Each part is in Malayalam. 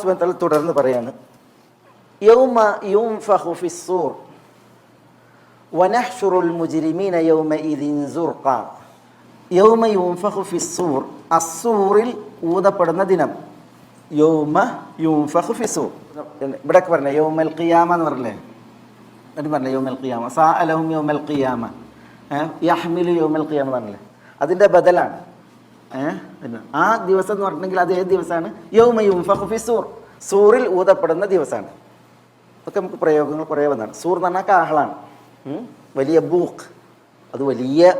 സുബത്തൽ തുടർന്ന് പറയാണ് യൗമ യുംഫഖു ഫിസ്സൂർ വനഹ്ശുറുൽ മുജ്രിമീന യൗമഇദിൻ സുർഖ. യൗമ യുംഫഖു ഫിസ്സൂർ അസ്സൂറിൽ ഊതപ്പെടുന്ന ദിനം. യൗമ യുംഫഖു ഫിസ്സൂർ ഇവിടെയൊക്കെ പറഞ്ഞ യൗമൽ ഖിയാമ എന്ന് പറഞ്ഞില്ലേ? എന്നിട്ട് പറഞ്ഞ യൗമൽ ഖിയാമ. സാ യൗമൽ ഖിയാമ. യഹ്മിലു യൗമൽ ഖിയാമ പറഞ്ഞില്ലേ? അതിന്റെ ബദലാണ്. ആ ദിവസം എന്ന് പറഞ്ഞിട്ടുണ്ടെങ്കിൽ അത് ഏത് ദിവസമാണ്? യൗമയും ഫഹുഫി സൂർ. സൂറിൽ ഊതപ്പെടുന്ന ദിവസമാണ്. അതൊക്കെ നമുക്ക് പ്രയോഗങ്ങൾ കുറേ വന്നതാണ്. സൂർ എന്ന് പറഞ്ഞാൽ കാഹളാണ്. വലിയ ബൂക്ക് അത് വലിയ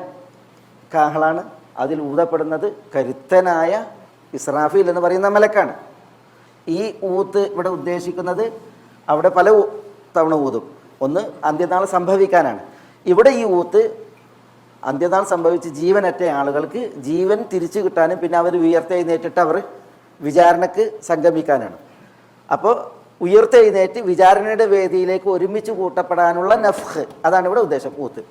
കാഹളാണ്. അതിൽ ഊതപ്പെടുന്നത് കരുത്തനായ ഇസ്രാഫീൽ എന്ന് പറയുന്ന മലക്കാണ് ഈ ഊത്ത് ഇവിടെ ഉദ്ദേശിക്കുന്നത് അവിടെ പല തവണ ഊതും. ഒന്ന് അന്ത്യനാൾ സംഭവിക്കാനാണ്. ഇവിടെ ഈ ഊത്ത് അന്ത്യനാൾ സംഭവിച്ച് ജീവനറ്റ ആളുകൾക്ക് ജീവൻ തിരിച്ചു കിട്ടാനും പിന്നെ അവർ ഉയർത്തെഴുന്നേറ്റിട്ട് അവർ വിചാരണക്ക് സംഗമിക്കാനാണ്. അപ്പോൾ ഉയർത്തെഴുന്നേറ്റ് വിചാരണയുടെ വേദിയിലേക്ക് ഒരുമിച്ച് കൂട്ടപ്പെടാനുള്ള നഫ്ഹ് അതാണ് ഇവിടെ ഉദ്ദേശം ഊത്ത്.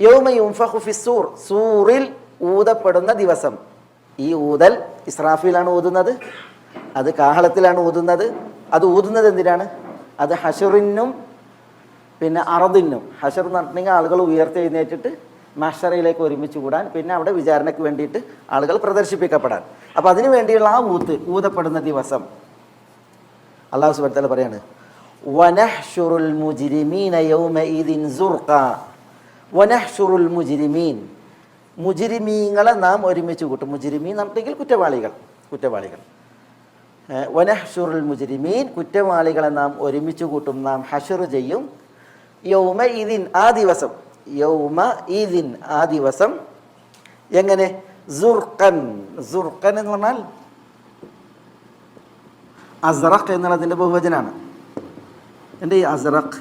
യൗമ ഫിസ്സൂർ സൂറിൽ ഊതപ്പെടുന്ന ദിവസം. ഈ ഊതൽ ഇസ്രാഫിലാണ് ഊതുന്നത് അത് കാഹളത്തിലാണ് ഊതുന്നത്. അത് ഊതുന്നത് എന്തിനാണ്? അത് ഹഷറിനും പിന്നെ അറദിനും ഹഷർ എന്ന് പറഞ്ഞിട്ടുണ്ടെങ്കിൽ ആളുകൾ ഉയർത്തെഴുന്നേറ്റിട്ട് മഷറയിലേക്ക് ഒരുമിച്ച് കൂടാൻ പിന്നെ അവിടെ വിചാരണയ്ക്ക് വേണ്ടിയിട്ട് ആളുകൾ പ്രദർശിപ്പിക്കപ്പെടാൻ. അപ്പോൾ അതിനു വേണ്ടിയുള്ള ആ ഊത്ത് ഊതപ്പെടുന്ന ദിവസം അള്ളാഹു സുബത്തല പറയാണ് വനഹ്ഷുറുൽ മുജ്രിമീന യൗമഇദിൻ വനഹ്ഷുറുൽ മുജ്രിമീൻ. മുജ്രിമീങ്ങളെ നാം ഒരുമിച്ച് കൂട്ടും. മുജിരിമീൻ നമുക്കെങ്കിൽ കുറ്റവാളികൾ കുറ്റവാളികൾ. വനഹ്ഷുറുൽ മുജിരിമീൻ കുറ്റവാളികളെ നാം ഒരുമിച്ച് കൂട്ടും നാം ഹഷർ ചെയ്യും. യൗമ ഇതിൻ ആ ദിവസം യൗമ ഈദിൻ ആ ദിവസം എങ്ങനെ? സുർഖൻ സുർഖൻ എന്ന് പറഞ്ഞാൽ അസറഖ് എന്നുള്ളതിന്റെ ബഹുവചനാണ്. എന്റെ ഈ അസറഖ്?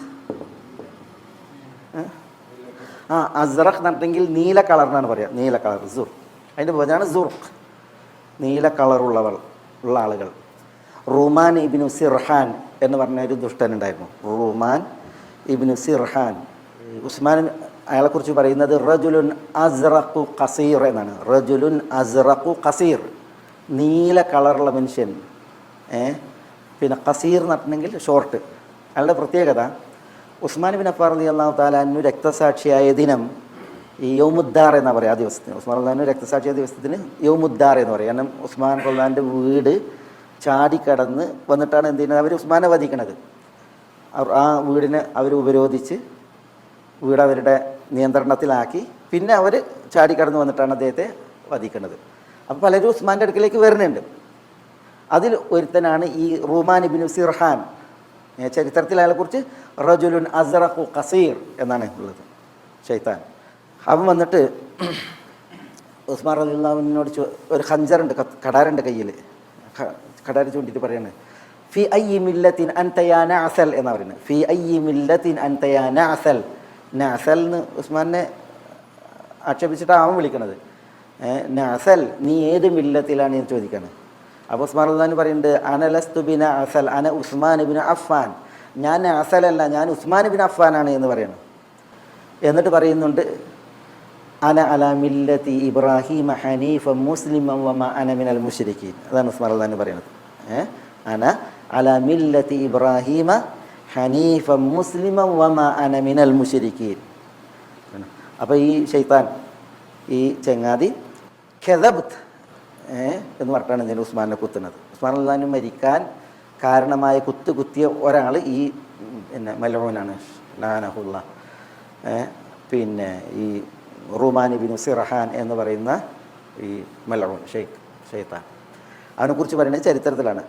ആ അസറഖ് നട്ടെങ്കിൽ നീല കളർ എന്നാണ് പറയുക നീല കളർ സുർ. അതിന്റെ ബഹുവചനാണ് സുർഖ്. നീല കളറുള്ളവൾ ഉള്ള ആളുകൾ. റുമാൻ ഇബിനു സിർഹാൻ എന്ന് പറഞ്ഞ ഒരു ദുഷ്ടൻ ഉണ്ടായിരുന്നു. റുമാൻ ഇബിനു സിർഹാൻ. ഉസ്മാൻ അയാളെക്കുറിച്ച് പറയുന്നത് റജുലുൻ അസ്റഖു കസീർ എന്നാണ്. റജുലുൻ അസ്റഖു കസീർ നീല കളറുള്ള മനുഷ്യൻ. പിന്നെ കസീർ പറഞ്ഞിട്ടുണ്ടെങ്കിൽ ഷോർട്ട് അയാളുടെ പ്രത്യേകത ഉസ്മാൻ ബിൻ അഫാർ അലി അള്ളാഹു താലാനു രക്തസാക്ഷിയായ ദിനം ഈ യൗമുദ്ദാർ എന്നാണ് പറയുക ആ ദിവസത്തിന്. ഉസ്മാൻ അള്ളഹാനു രക്തസാക്ഷിയായ ദിവസത്തിന് യൗമുദ്ദാർ എന്ന് പറയും. കാരണം ഉസ്മാൻ കൊള്ളാന്റെ വീട് ചാടിക്കടന്ന് വന്നിട്ടാണ് എന്ത് ചെയ്യുന്നത്? അവർ ഉസ്മാനെ വധിക്കണത്. ആ വീടിനെ അവർ ഉപരോധിച്ച് വീട് അവരുടെ നിയന്ത്രണത്തിലാക്കി. പിന്നെ അവർ ചാടിക്കടന്ന് വന്നിട്ടാണ് അദ്ദേഹത്തെ വധിക്കുന്നത്. അപ്പോൾ പലരും ഉസ്മാന്റെ അടുക്കലേക്ക് വരുന്നുണ്ട്. അതിൽ ഒരുത്തനാണ് ഈ റുമാൻ ഇബിനു സിർഹാൻ. ചരിത്രത്തിൽ അയാളെക്കുറിച്ച് റജുലുൻ അസറഖു കസീർ എന്നാണ് ഉള്ളത്. ഷെയ്ത്താൻ അവൻ വന്നിട്ട് ഉസ്മാൻ അലിള്ളാവിനോട് ഒരു ഹഞ്ചറുണ്ട് കടാരുണ്ട് കയ്യിൽ. കടാര ചൂണ്ടിട്ട് പറയാണ്. ഫി ഐ മില്ലത്തിൻ അൻതയാ അസൽ എന്നാണ് പറയുന്നത്. ഫി ഐ മില്ലത്തിൻ അൻതയാ നാസൽ നാസൽ എന്ന് ഉസ്മാനെ ആക്ഷേപിച്ചിട്ടാണ് അവൻ വിളിക്കണത്. നാസൽ നീ ഏത് മില്ലത്തിലാണ് ഞാൻ ചോദിക്കാണ്. അപ്പോൾ ഉസ്മാൻ അള്ളഹാൻ പറയുന്നുണ്ട് അനലസ്തു ബിൻ അസൽ അന ഉസ്മാൻ ബിൻ അഫ്ഫാൻ. ഞാൻ അസലല്ല ഞാൻ ഉസ്മാൻ ബിൻ അഫ്ഫാനാണ് എന്ന് പറയണം. എന്നിട്ട് പറയുന്നുണ്ട് അന അല മില്ലത്തി ഇബ്രാഹിം ഹനീഫ മുസ്ലിം അന മിനൽ മുഷ്രിഖീൻ അതാണ് ഉസ്മാൻ അള്ളഹാൻ പറയുന്നത്. അന അല മില്ലത്തി ഇബ്രാഹിമ ഹനീഫ മുസ്ലിമം വമ അനമിനൽ മിനൽ മുഷ്രിഖീൻ അപ്പോൾ ഈ ഷെയ്ത്താൻ ഈ ചെങ്ങാതി ഖെദബ്ത് എന്ന് പറഞ്ഞിട്ടാണ് ഇതിന് ഉസ്മാനെ കുത്തുന്നത്. ഉസ്മാൻ അള്ളഹാനും മരിക്കാൻ കാരണമായ കുത്ത് കുത്തിയ ഒരാൾ ഈ പിന്നെ മലോനാണ് ലാനഹുല്ല. പിന്നെ ഈ റുമാനി ബിൻ സിറഹാൻ എന്ന് പറയുന്ന ഈ മലോൺ ഷെയ്ഖ് ഷെയ്ത്താൻ അവനെക്കുറിച്ച് പറയുന്നത് ചരിത്രത്തിലാണ്.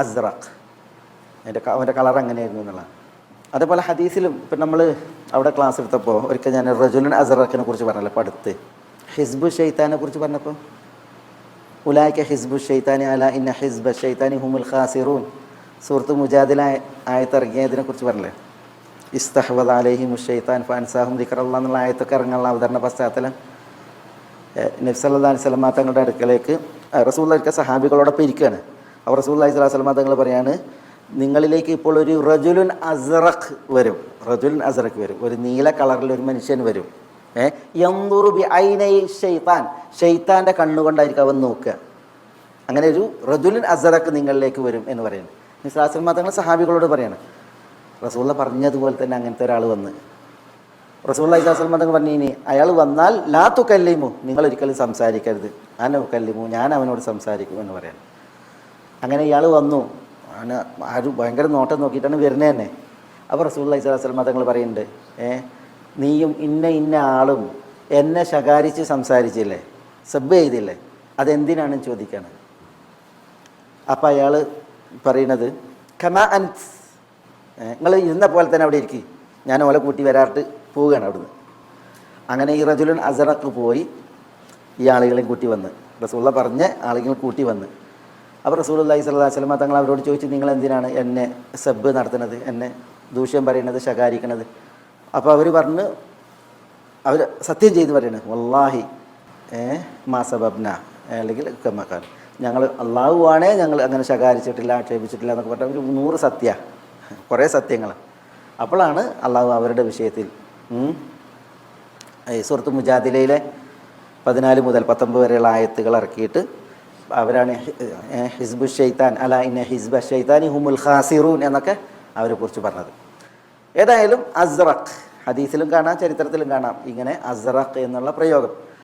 അസ്റഖ് അതിന്റെ അവന്റെ കളർ അങ്ങനെയായിരുന്നു എന്നുള്ള അതേപോലെ ഹദീസിലും ഇപ്പം നമ്മൾ അവിടെ ക്ലാസ് എടുത്തപ്പോൾ ഒരിക്കൽ ഞാൻ റജുലൻ അസറക്കിനെ കുറിച്ച് പറഞ്ഞല്ലോ അപ്പോൾ അടുത്ത്. ഹിസ്ബു ഷെയ്ത്താനെ കുറിച്ച് പറഞ്ഞപ്പോൾ ഉലായ്ക്ക ഹിസ്ബു ഷെയ്ത്താനി അല ഇന്ന ഹിസ്ബ ഷെയ്ത്താനി ഹുമുൽ ഖാസിറൂൻ. സുഹൃത്ത് മുജാദില ആയത്തിറങ്ങിയതിനെ കുറിച്ച് പറഞ്ഞല്ലേ? ഇസ്തഹബദ് അലഹി മുഷെയ്ത്താൻ ഫാൻസാഹും ദിക്കറല്ല എന്നുള്ള ആയത്തൊക്കെ ഇറങ്ങാനുള്ള അവതരണ പശ്ചാത്തലം. നബ്സല്ലാ അലൈഹി തങ്ങളുടെ അടുക്കലേക്ക് റസൂള്ളൊക്കെ സഹാബികളോടൊപ്പം ഇരിക്കുകയാണ്. അവർ റസൂള്ളി അലൈഹി സ്വലാ തങ്ങൾ പറയാണ് നിങ്ങളിലേക്ക് ഇപ്പോൾ ഒരു റജുലുൻ അസറഖ് വരും. റജുലുൻ അസറഖ് വരും. ഒരു നീല കളറിൽ ഒരു മനുഷ്യൻ വരും. യന്തുറു ബി ഐനൈ ഷെയ്ത്താൻ ഷെയ്ത്താന്റെ കണ്ണുകൊണ്ടായിരിക്കും അവൻ നോക്കുക. അങ്ങനെ ഒരു റജുലുൻ അസറക്ക് നിങ്ങളിലേക്ക് വരും എന്ന് പറയുന്നത് നിസ്ലാസ്ലം മാത്രങ്ങൾ സഹാബികളോട് പറയാണ്. റസൂള്ള പറഞ്ഞതുപോലെ തന്നെ അങ്ങനത്തെ ഒരാൾ വന്ന്. റസൂള്ള ഇസ്ലാസ്ലം മാത്രങ്ങൾ പറഞ്ഞു ഇനി അയാൾ വന്നാൽ ലാ തുക്കല്ലിമു കല്ലിമു നിങ്ങൾ ഒരിക്കലും സംസാരിക്കരുത്. അന കല്ലിമു. ഞാൻ അവനോട് സംസാരിക്കും എന്ന് പറയാൻ അങ്ങനെ ഇയാൾ വന്നു. അവന് ആര് ഭയങ്കര നോട്ടം നോക്കിയിട്ടാണ് വരുന്നത് തന്നെ. അപ്പോൾ റസൂള്ള ഇസ്ലാസ്ലം തങ്ങൾ പറയുന്നുണ്ട് ഏ നീയും ഇന്ന ഇന്ന ആളും എന്നെ ശകാരിച്ച് സംസാരിച്ചില്ലേ? സബ് ചെയ്തില്ലേ? അതെന്തിനാണെന്ന് ചോദിക്കാണ്? അപ്പം അയാൾ പറയണത് കമ അൻസ്. നിങ്ങൾ ഇരുന്ന പോലെ തന്നെ അവിടെ ഇരിക്കും. ഞാൻ ഓലെ കൂട്ടി വരാറിട്ട് പോവുകയാണ് അവിടുന്ന്. അങ്ങനെ ഈ റജുലൻ അസറക്ക് പോയി ഈ ആളുകളെയും കൂട്ടി വന്ന്. റസൂള്ള പറഞ്ഞ് ആളുകൾ കൂട്ടി വന്ന്. അപ്പോൾ അള്ളഹി സ്വല്ലാ വസ്ലമ തങ്ങൾ അവരോട് ചോദിച്ചു നിങ്ങൾ എന്തിനാണ് എന്നെ സബ്ബ് നടത്തുന്നത്? എന്നെ ദൂഷ്യം പറയണത് ശകാരിക്കണത് അപ്പോൾ അവർ പറഞ്ഞ് അവർ സത്യം ചെയ്ത് പറയണത് വല്ലാഹി മാസബബ്ന അല്ലെങ്കിൽ കമ്മക്കാൻ ഞങ്ങൾ അള്ളാഹുവാണേ ഞങ്ങൾ അങ്ങനെ ശകാരിച്ചിട്ടില്ല ആക്ഷേപിച്ചിട്ടില്ല എന്നൊക്കെ പറഞ്ഞാൽ ഒരു നൂറ് സത്യ കുറേ സത്യങ്ങൾ. അപ്പോഴാണ് അള്ളാഹു അവരുടെ വിഷയത്തിൽ സുഹൃത്ത് മുജാദിലയിലെ പതിനാല് മുതൽ പത്തൊമ്പത് വരെയുള്ള ആയത്തുകൾ ഇറക്കിയിട്ട് അവരാണ് ഹിസ്ബു ഷെയ്ത്താൻ അല ഇന്ന ഹിസ്ബ ഷെയ്ത്താനി ഹുമുൽ ഖാസിറൂൻ എന്നൊക്കെ അവരെ കുറിച്ച് പറഞ്ഞത്. ഏതായാലും അസ്റഖ് ഹദീസിലും കാണാം ചരിത്രത്തിലും കാണാം. ഇങ്ങനെ അസ്റഖ് എന്നുള്ള പ്രയോഗം.